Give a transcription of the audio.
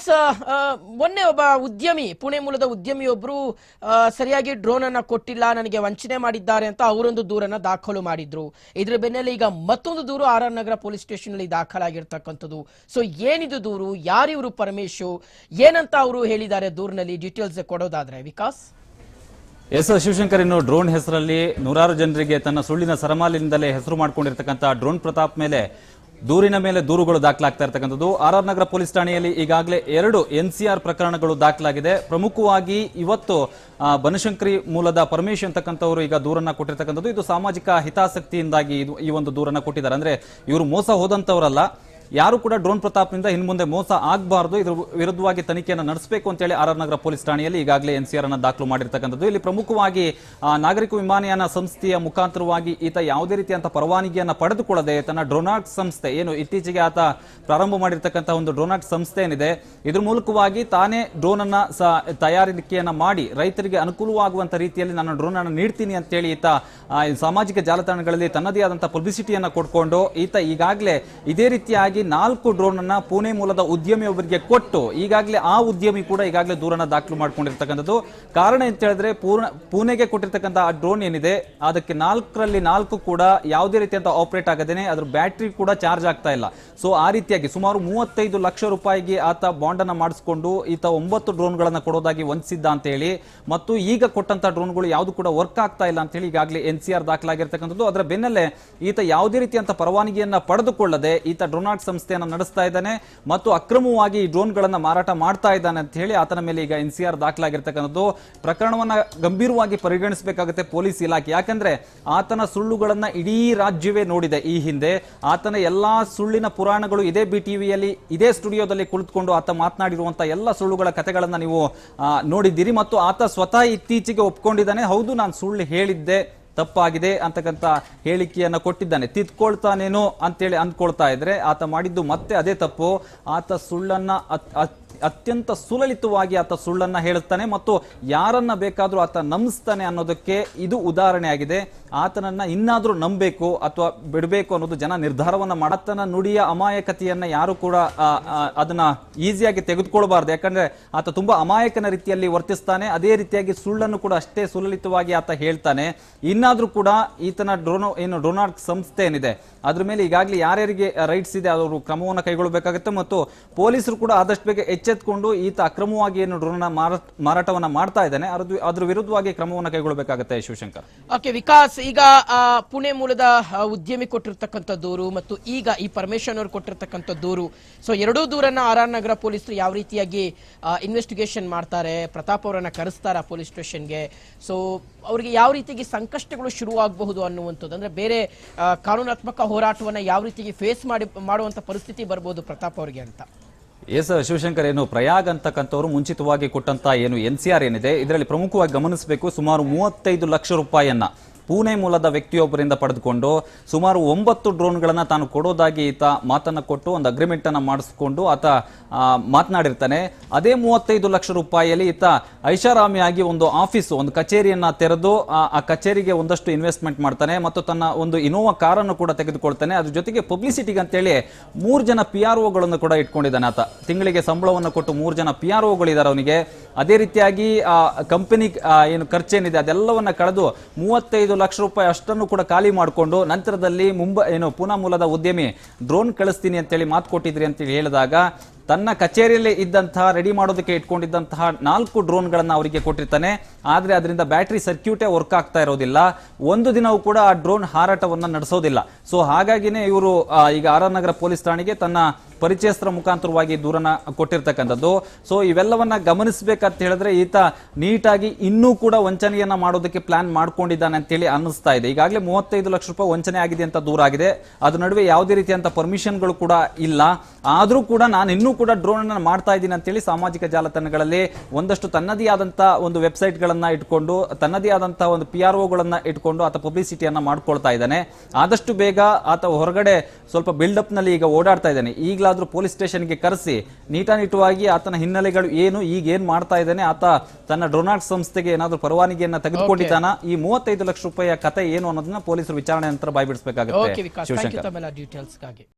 ವಿಕಾಸ್ ಆ, ಮೊನ್ನೆ ಒಬ್ಬ ಉದ್ಯಮಿ ಪುಣೆ ಮೂಲದ ಉದ್ಯಮಿ ಒಬ್ರು ಆ, ಸರಿಯಾಗಿ ಡ್ರೋನ್ ಅನ್ನ ಕೊಟ್ಟಿಲ್ಲ ನನಗೆ ವಂಚನೆ ಮಾಡಿದ್ದಾರೆ ಅಂತ ಅವರೊಂದು ದೂರನ್ನ ದಾಖಲು ಮಾಡಿದ್ರು. ಇದ್ರ ಬೆನ್ನಲ್ಲಿ ಈಗ ಮತ್ತೊಂದು ದೂರು R R Nagar police station ಅಲ್ಲಿ ದಾಖಲಾಗಿರ್ತಕ್ಕಂಥದ್ದು. ಸೊ ಏನಿದು ದೂರು? ಯಾರಿವರು ಪರಮೇಶು? ಏನಂತ ಅವರು ಹೇಳಿದ್ದಾರೆ ದೂರಿನಲ್ಲಿ? ಡೀಟೇಲ್ಸ್ ಕೊಡೋದಾದ್ರೆ ವಿಕಾಸ್? ಎಸ್ ಶಿವಶಂಕರ್ ಇನ್ನು ಡ್ರೋನ್ ಹೆಸರಲ್ಲಿ ನೂರಾರು ಜನರಿಗೆ ತನ್ನ ಸುಳ್ಳಿನ ಸರಮಾಲಿನಿಂದಲೇ ಹೆಸರು ಮಾಡಿಕೊಂಡಿರ್ತಕ್ಕಂಥ ಡ್ರೋನ್ ಪ್ರತಾಪ್ ಮೇಲೆ ದೂರಿನ ಮೇಲೆ ದೂರುಗಳು ದಾಖಲಾಗ್ತಾ ಇರ್ತಕ್ಕಂಥದ್ದು. ಆರ್ ಆರ್ ನಗರ ಪೊಲೀಸ್ ಠಾಣೆಯಲ್ಲಿ ಈಗಾಗಲೇ ಎರಡು ಎನ್ ಪ್ರಕರಣಗಳು ದಾಖಲಾಗಿದೆ. ಪ್ರಮುಖವಾಗಿ ಇವತ್ತು ಬನಶಂಕರಿ ಮೂಲದ ಪರಮೇಶ್ ಅಂತಕ್ಕಂಥವರು ಈಗ ದೂರನ್ನ ಕೊಟ್ಟಿರ್ತಕ್ಕಂಥದ್ದು. ಇದು ಸಾಮಾಜಿಕ ಹಿತಾಸಕ್ತಿಯಿಂದಾಗಿ ಈ ಒಂದು ದೂರನ್ನ ಕೊಟ್ಟಿದ್ದಾರೆ. ಅಂದ್ರೆ ಇವರು ಮೋಸ ಹೋದಂತವರಲ್ಲ ಯಾರು ಕೂಡ ಡ್ರೋನ್ ಪ್ರತಾಪ್ನಿಂದ ಇನ್ನು ಮುಂದೆ ಮೋಸ ಆಗಬಾರದು. ಇದ್ರ ವಿರುದ್ಧವಾಗಿ ತನಿಖೆಯನ್ನು ನಡೆಸಬೇಕು ಅಂತೇಳಿ ಆರ್ ಆರ್ ನಗರ ಪೊಲೀಸ್ ಠಾಣೆಯಲ್ಲಿ ಈಗಾಗಲೇ ಎನ್ಸಿಆರ್ ಅನ್ನು ದಾಖಲು ಮಾಡಿರ್ತಕ್ಕಂಥದ್ದು. ಇಲ್ಲಿ ಪ್ರಮುಖವಾಗಿ ನಾಗರಿಕ ವಿಮಾನಯಾನ ಸಂಸ್ಥೆಯ ಮುಖಾಂತರವಾಗಿ ಈತ ಯಾವುದೇ ರೀತಿಯಂತ ಪರವಾನಗಿಯನ್ನು ಪಡೆದುಕೊಳ್ಳದೆ ತನ್ನ ಡ್ರೋನಾಟ್ ಸಂಸ್ಥೆ, ಏನು ಇತ್ತೀಚೆಗೆ ಆತ ಪ್ರಾರಂಭ ಮಾಡಿರ್ತಕ್ಕಂಥ ಒಂದು ಡ್ರೋನಾಟ್ ಸಂಸ್ಥೆ ಏನಿದೆ ಇದ್ರ ಮೂಲಕವಾಗಿ ತಾನೇ ಡ್ರೋನ್ ಅನ್ನ ತಯಾರಿಕೆಯನ್ನ ಮಾಡಿ ರೈತರಿಗೆ ಅನುಕೂಲವಾಗುವಂತ ರೀತಿಯಲ್ಲಿ ನಾನು ಡ್ರೋನ್ ಅನ್ನು ನೀಡ್ತೀನಿ ಅಂತೇಳಿ ಈತ ಸಾಮಾಜಿಕ ಜಾಲತಾಣಗಳಲ್ಲಿ ತನ್ನದೇ ಆದಂತಹ ಪಬ್ಲಿಸಿಟಿಯನ್ನ ಕೊಟ್ಕೊಂಡು ಈತ ಈಗಾಗಲೇ ಇದೇ ರೀತಿಯಾಗಿ ನಾಲ್ಕು ಡ್ರೋನ್ ಅನ್ನ ಪುಣೆ ಮೂಲದ ಉದ್ಯಮಿಯೊಬ್ಬರಿಗೆ ಕೊಟ್ಟು ಈಗಾಗಲೇ ಆ ಉದ್ಯಮಿ ಕೂಡ ಈಗಾಗಲೇ ದೂರನ ದಾಖಲು ಮಾಡಿಕೊಂಡಿರ್ತಕ್ಕಂಥದ್ದು. ಕಾರಣ ಅಂತ ಹೇಳಿದ್ರೆ ಪೂರ್ಣ ಪುಣೆಗೆ ಕೊಟ್ಟಿರ್ತಕ್ಕಂಥ ಆ ಡ್ರೋನ್ ಏನಿದೆ, ಅದಕ್ಕೆ ನಾಲ್ಕರಲ್ಲಿ ನಾಲ್ಕು ಕೂಡ ಯಾವುದೇ ರೀತಿಯಂತ ಆಪರೇಟ್ ಆಗದೇನೆ ಅದ್ರ ಬ್ಯಾಟ್ರಿ ಕೂಡ ಚಾರ್ಜ್ ಆಗ್ತಾ ಇಲ್ಲ. ಸೊ ಆ ರೀತಿಯಾಗಿ ಸುಮಾರು ಮೂವತ್ತೈದು ಲಕ್ಷ ರೂಪಾಯಿಗೆ ಆತ ಬಾಂಡ್ ಅನ್ನ ಮಾಡಿಸ್ಕೊಂಡು ಈತ ಒಂಬತ್ತು ಡ್ರೋನ್ಗಳನ್ನು ಕೊಡೋದಾಗಿ ವಂಚಿಸಿದ್ದ ಅಂತ ಹೇಳಿ, ಮತ್ತು ಈಗ ಕೊಟ್ಟಂತ ಡ್ರೋನ್ಗಳು ಯಾವುದು ಕೂಡ ವರ್ಕ್ ಆಗ್ತಾ ಇಲ್ಲ ಅಂತ ಹೇಳಿ ಈಗಾಗಲೇ ಎನ್ ಸಿ ಆರ್ ದಾಖಲಾಗಿರ್ತಕ್ಕಂಥದ್ದು. ಅದರ ಬೆನ್ನಲ್ಲೇ ಈತ ಯಾವುದೇ ರೀತಿಯಂತ ಪರವಾನಗಿಯನ್ನ ಪಡೆದುಕೊಳ್ಳದೆ ಈತ ಡ್ರೋನಾಟ್ ಸಂಸ್ಥೆಯನ್ನ ನಡೆಸ್ತಾ ಇದ್ದಾನೆ ಮತ್ತು ಅಕ್ರಮವಾಗಿ ಈ ಡ್ರೋನ್ಗಳನ್ನು ಮಾರಾಟ ಮಾಡ್ತಾ ಇದ್ದಾನೆ ಅಂತ ಹೇಳಿ ಆತನ ಮೇಲೆ ಈಗ ಎನ್ ಸಿ ಆರ್ ದಾಖಲಾಗಿರ್ತಕ್ಕಂಥದ್ದು. ಪ್ರಕರಣವನ್ನು ಗಂಭೀರವಾಗಿ ಪರಿಗಣಿಸಬೇಕಾಗುತ್ತೆ ಪೊಲೀಸ್ ಇಲಾಖೆ. ಯಾಕಂದ್ರೆ ಆತನ ಸುಳ್ಳುಗಳನ್ನು ಇಡೀ ರಾಜ್ಯವೇ ನೋಡಿದೆ ಈ ಹಿಂದೆ. ಆತನ ಎಲ್ಲಾ ಸುಳ್ಳಿನ ಪುರಾಣಗಳು ಇದೇ ಬಿ ಟಿವಿಯಲ್ಲಿ ಇದೇ ಸ್ಟುಡಿಯೋದಲ್ಲಿ ಕುಳಿತುಕೊಂಡು ಆತ ಮಾತನಾಡಿರುವಂತಹ ಎಲ್ಲ ಸುಳ್ಳುಗಳ ಕಥೆಗಳನ್ನು ನೀವು ನೋಡಿದ್ದೀರಿ. ಮತ್ತು ಆತ ಸ್ವತಃ ಇತ್ತೀಚೆಗೆ ಒಪ್ಕೊಂಡಿದ್ದಾನೆ. ಹೌದು, ನಾನು ಸುಳ್ಳು ಹೇಳಿದ್ದೆ. ತಪ್ಪಾಗಿದೆ ಅಂತಕ್ಕಂಥ ಹೇಳಿಕೆಯನ್ನು ಕೊಟ್ಟಿದ್ದಾನೆ. ತಿದ್ಕೊಳ್ತಾನೇನೋ ಅಂತೇಳಿ ಅಂದ್ಕೊಳ್ತಾ ಇದ್ರೆ ಆತ ಮಾಡಿದ್ದು ಮತ್ತೆ ಅದೇ ತಪ್ಪು. ಆತ ಸುಳ್ಳನ್ನ ಅತ್ಯಂತ ಸುಲಲಿತವಾಗಿ ಆತ ಸುಳ್ಳನ್ನ ಹೇಳುತ್ತಾನೆ ಮತ್ತು ಯಾರನ್ನ ಬೇಕಾದರೂ ಆತ ನಂಬಿಸ್ತಾನೆ ಅನ್ನೋದಕ್ಕೆ ಇದು ಉದಾಹರಣೆ ಆಗಿದೆ ಆತನನ್ನ ಇನ್ನಾದರೂ ನಂಬಬೇಕು ಅಥವಾ ಬಿಡಬೇಕು ಅನ್ನೋದು ಜನ ನಿರ್ಧಾರವನ್ನ ಮಾಡತ್ತನ ನುಡಿಯ ಅಮಾಯಕತೆಯನ್ನ ಯಾರು ಕೂಡ ಅದನ್ನ ಈಸಿಯಾಗಿ ತೆಗೆದುಕೊಳ್ಬಾರ್ದು. ಯಾಕಂದ್ರೆ ಆತ ತುಂಬಾ ಅಮಾಯಕನ ರೀತಿಯಲ್ಲಿ ವರ್ತಿಸ್ತಾನೆ. ಅದೇ ರೀತಿಯಾಗಿ ಸುಳ್ಳನ್ನು ಕೂಡ ಅಷ್ಟೇ ಸುಲಲಿತವಾಗಿ ಆತ ಹೇಳ್ತಾನೆ. ಇನ್ನಾದ್ರೂ ಕೂಡ ಈತನ ಡ್ರೋನೋ, ಏನು ಡೊನಾಲ್ಡ್ ಸಂಸ್ಥೆ ಏನಿದೆ, ಅದ್ರ ಮೇಲೆ ಈಗಾಗಲೇ ಯಾರ್ಯಾರಿಗೆ ರೈಟ್ಸ್ ಇದೆ ಅವರು ಕ್ರಮವನ್ನು ಕೈಗೊಳ್ಳಬೇಕಾಗುತ್ತೆ ಮತ್ತು ಪೊಲೀಸರು ಕೂಡ ಆದಷ್ಟು ಬೇಗ ಎಚ್ಚೆತ್ಕೊಂಡು ಈತ ಅಕ್ರಮವಾಗಿ ಏನು ಡ್ರೋನ್ ಮಾರಾಟವನ್ನ ಮಾಡ್ತಾ ಇದ್ದಾನೆ ಅದ್ರ ವಿರುದ್ಧವಾಗಿ ಕ್ರಮವನ್ನು ಕೈಗೊಳ್ಳಬೇಕಾಗುತ್ತೆ ಶಿವಶಂಕರ್. ಓಕೆ, ವಿಕಾಸ್, ಈಗ ಪುಣೆ ಮೂಲದ ಉದ್ಯಮಿ ಕೊಟ್ಟಿರ್ತಕ್ಕಂಥ ದೂರು ಮತ್ತು ಈಗ ಈ ಪರಮೇಶ್ವರ್ ಅವರು ಕೊಟ್ಟಿರ್ತಕ್ಕಂಥ ದೂರು. ಸೊ ಎರಡೂ ದೂರನ್ನ ಆರ್ ಆರ್ ನಗರ ಪೊಲೀಸರು ಯಾವ ರೀತಿಯಾಗಿ ಇನ್ವೆಸ್ಟಿಗೇಷನ್ ಮಾಡ್ತಾರೆ, ಪ್ರತಾಪ್ ಅವರನ್ನ ಕರೆಸ್ತಾರ ಪೊಲೀಸ್ ಸ್ಟೇಷನ್ಗೆ? ಸೊ ಅವರಿಗೆ ಯಾವ ರೀತಿಯಾಗಿ ಸಂಕಷ್ಟಗಳು ಶುರುವಾಗಬಹುದು ಅನ್ನುವಂಥದ್ದು, ಅಂದ್ರೆ ಬೇರೆ ಕಾನೂನಾತ್ಮಕ ಹೋರಾಟವನ್ನ ಯಾವ ರೀತಿಯಾಗಿ ಫೇಸ್ ಮಾಡಿ ಮಾಡುವಂತ ಪರಿಸ್ಥಿತಿ ಬರ್ಬೋದು ಪ್ರತಾಪ್ ಅವರಿಗೆ ಅಂತ. ಎಸ್ ಶಿವಶಂಕರ್, ಏನು ಪ್ರಯಾಗ್ ಅಂತಕ್ಕಂಥವ್ರು ಮುಂಚಿತವಾಗಿ ಕೊಟ್ಟಂತ ಏನು ಎನ್ ಸಿ ಆರ್ ಏನಿದೆ, ಇದರಲ್ಲಿ ಪ್ರಮುಖವಾಗಿ ಗಮನಿಸಬೇಕು ಸುಮಾರು ಮೂವತ್ತೈದು ಲಕ್ಷ ರೂಪಾಯಿಯನ್ನ. ಪುಣೆ ಮೂಲದ ವ್ಯಕ್ತಿಯೊಬ್ಬರಿಂದ ಪಡೆದುಕೊಂಡು ಸುಮಾರು ಒಂಬತ್ತು ಡ್ರೋನ್ಗಳನ್ನು ತಾನು ಕೊಡೋದಾಗಿ ಈತ ಮಾತನ್ನು ಕೊಟ್ಟು ಒಂದು ಅಗ್ರಿಮೆಂಟ್ ಅನ್ನು ಮಾಡಿಸ್ಕೊಂಡು ಆತ ಮಾತನಾಡಿರ್ತಾನೆ. ಅದೇ ಮೂವತ್ತೈದು ಲಕ್ಷ ರೂಪಾಯಿಯಲ್ಲಿ ಈತ ಐಷಾರಾಮಿಯಾಗಿ ಒಂದು ಆಫೀಸ್, ಒಂದು ಕಚೇರಿಯನ್ನ ತೆರೆದು, ಆ ಕಚೇರಿಗೆ ಒಂದಷ್ಟು ಇನ್ವೆಸ್ಟ್ಮೆಂಟ್ ಮಾಡ್ತಾನೆ ಮತ್ತು ತನ್ನ ಒಂದು ಇನೋವಾ ಕಾರನ್ನು ಕೂಡ ತೆಗೆದುಕೊಳ್ತಾನೆ. ಅದ್ರ ಜೊತೆಗೆ ಪಬ್ಲಿಸಿಟಿಗೆ ಅಂತೇಳಿ ಮೂರು ಜನ ಪಿ ಆರ್ ಒಗಳನ್ನು ಕೂಡ ಇಟ್ಕೊಂಡಿದ್ದಾನೆ ಆತ. ತಿಂಗಳಿಗೆ ಸಂಬಳವನ್ನು ಕೊಟ್ಟು ಮೂರು ಜನ ಪಿ ಆರ್ ಒಗಳಿದ್ದಾರೆ ಅವನಿಗೆ. ಅದೇ ರೀತಿಯಾಗಿ ಕಂಪನಿ ಏನು ಖರ್ಚೇನಿದೆ ಅದೆಲ್ಲವನ್ನ ಕಳೆದು ಮೂವತ್ತೈದು ಲಕ್ಷ ರೂಪಾಯಿ ಅಷ್ಟನ್ನು ಕೂಡ ಖಾಲಿ ಮಾಡಿಕೊಂಡು ನಂತರದಲ್ಲಿ ಮುಂಬೈ ಏನು ಪುನಃ ಮೂಲದ ಉದ್ಯಮಿ ಡ್ರೋನ್ ಕಳಿಸ್ತೀನಿ ಅಂತೇಳಿ ಮಾತು ಕೊಟ್ಟಿದ್ರಿ ಅಂತೇಳಿ ಹೇಳಿದಾಗ ತನ್ನ ಕಚೇರಿಯಲ್ಲಿ ಇದ್ದಂತಹ, ರೆಡಿ ಮಾಡೋದಕ್ಕೆ ಇಟ್ಕೊಂಡಿದ್ದಂತಹ ನಾಲ್ಕು ಡ್ರೋನ್ಗಳನ್ನು ಅವರಿಗೆ ಕೊಟ್ಟಿರ್ತಾನೆ. ಆದರೆ ಅದರಿಂದ ಬ್ಯಾಟ್ರಿ ಸರ್ಕ್ಯೂಟೇ ವರ್ಕ್ ಆಗ್ತಾ ಇರೋದಿಲ್ಲ. ಒಂದು ದಿನವೂ ಕೂಡ ಆ ಡ್ರೋನ್ ಹಾರಾಟವನ್ನ ನಡೆಸೋದಿಲ್ಲ. ಸೊ ಹಾಗಾಗಿನೇ ಇವರು ಈಗ ಆರ್ ನಗರ ಪೊಲೀಸ್ ಠಾಣೆಗೆ ತನ್ನ ಪರಿಚಯಸ್ಥರ ಮುಖಾಂತರವಾಗಿ ದೂರನ ಕೊಟ್ಟಿರ್ತಕ್ಕಂಥದ್ದು. ಸೊ ಇವೆಲ್ಲವನ್ನ ಗಮನಿಸಬೇಕಂತ ಹೇಳಿದ್ರೆ ಈತ ನೀಟಾಗಿ ಇನ್ನೂ ಕೂಡ ವಂಚನೆಯನ್ನ ಮಾಡೋದಕ್ಕೆ ಪ್ಲಾನ್ ಮಾಡ್ಕೊಂಡಿದ್ದಾನೆ ಅಂತೇಳಿ ಅನ್ನಿಸ್ತಾ ಇದೆ. ಈಗಾಗಲೇ ಮೂವತ್ತೈದು ಲಕ್ಷ ರೂಪಾಯಿ ವಂಚನೆ ಆಗಿದೆ ಅಂತ ದೂರ ಆಗಿದೆ ಅದ್ರ ನಡುವೆ ಯಾವುದೇ ರೀತಿಯಂತ ಪರ್ಮಿಷನ್ಗಳು ಕೂಡ ಇಲ್ಲ. ಆದರೂ ಕೂಡ ನಾನು ಇನ್ನೂ ಕೂಡ ಡ್ರೋನ್ ಅನ್ನ ಮಾಡ್ತಾ ಇದ್ದೀನಿ ಅಂತೇಳಿ ಸಾಮಾಜಿಕ ಜಾಲತಾಣಗಳಲ್ಲಿ ಒಂದಷ್ಟು ತನ್ನದೇ ಆದಂತ ಒಂದು ವೆಬ್ಸೈಟ್ ಗಳನ್ನ ಇಟ್ಕೊಂಡು ತನ್ನದೇ ಆದಂತಹ ಒಂದು ಪಿ ಆರ್ ಒಗಳನ್ನ ಇಟ್ಕೊಂಡು ಆತ ಪಬ್ಲಿಸಿಟಿಯನ್ನ ಮಾಡ್ಕೊಳ್ತಾ ಇದ್ದಾನೆ. ಆದಷ್ಟು ಬೇಗ ಆತ ಹೊರಗಡೆ ಸ್ವಲ್ಪ ಬಿಲ್ಡಪ್ನಲ್ಲಿ ಈಗ ಓಡಾಡ್ತಾ ಇದ್ದಾನೆ. ಈಗಲಾದ್ರೂ ಪೊಲೀಸ್ ಸ್ಟೇಷನ್ಗೆ ಕರೆಸಿ ನೀಟಾನಿಟವಾಗಿ ಆತನ ಹಿನ್ನೆಲೆಗಳು ಏನು ಈಗ ಏನ್ ಮಾಡ್ತಾ ಇದ್ದಾನೆ ಆತ ತನ್ನ ಡ್ರೋನಾಟ್ ಸಂಸ್ಥೆಗೆ ಏನಾದ್ರೂ ಪರವಾನಗಿಯನ್ನ ತೆಗೆದುಕೊಂಡಿದ್ದಾನ ಈ ಮೂವತ್ತೈದು ಲಕ್ಷ ರೂಪಾಯಿಯ ಕತೆ ಏನು ಅನ್ನೋದನ್ನ ಪೊಲೀಸರು ವಿಚಾರಣೆ ನಂತರ ಬಾಯ್ಬಿಡಿಸಬೇಕಾಗುತ್ತೆ.